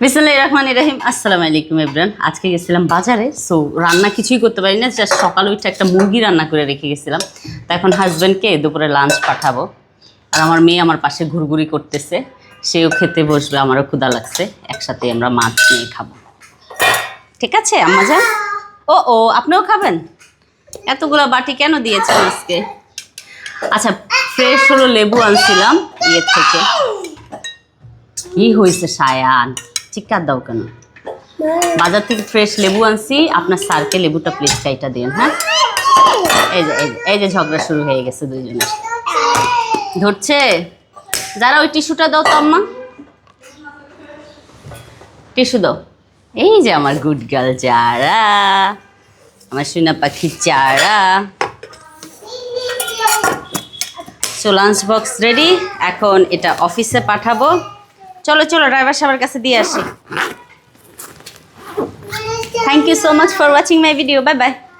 বিসমুল্লাহ রহমান রাহিম। আসসালামু আলাইকুম ইব্রান আজকে গেছিলাম বাজারে সো রান্না কিছুই করতে পারি না জাস্ট সকালে উঠে একটা মুরগি রান্না করে রেখে গেছিলাম। তো এখন হাজব্যান্ডকে দুপুরে লাঞ্চ পাঠাবো। আর আমার মেয়ে আমার পাশে ঘুরঘুরি করতেছে, সেও খেতে বসবে, আমারও ক্ষুধা লাগছে। একসাথে আমরা মাছ নিয়ে খাব। ঠিক আছে, আম্মা ও ও, আপনিও খাবেন? এতগুলো বাটি কেন দিয়েছেন আজকে? আচ্ছা ফ্রেশ হলো লেবু আনছিলাম ইয়ে থেকে। কি হয়েছে সায়ান? চিকার দাও কেন? বাজার থেকে ফ্রেশ লেবু আনছি, আপনার স্যারকে লেবুটা প্লিজ চাইটা দিন হ্যাঁ? এই যে এই যে ঝগড়া শুরু হয়ে গেছে দুইজনের। ধরছে? যারা ওই টিস্যুটা দাও তো আম্মা। টিস্যু দাও। এই যে আমার গুড গার্ল যারা, আমার সোনা পাখি চারা। সো লাঞ্চ বক্স রেডি এখন এটা অফিসে পাঠাবো। চলো চলো ড্রাইভার সাহেবের কাছে দিয়ে আসি। Thank you so much for watching my video bye bye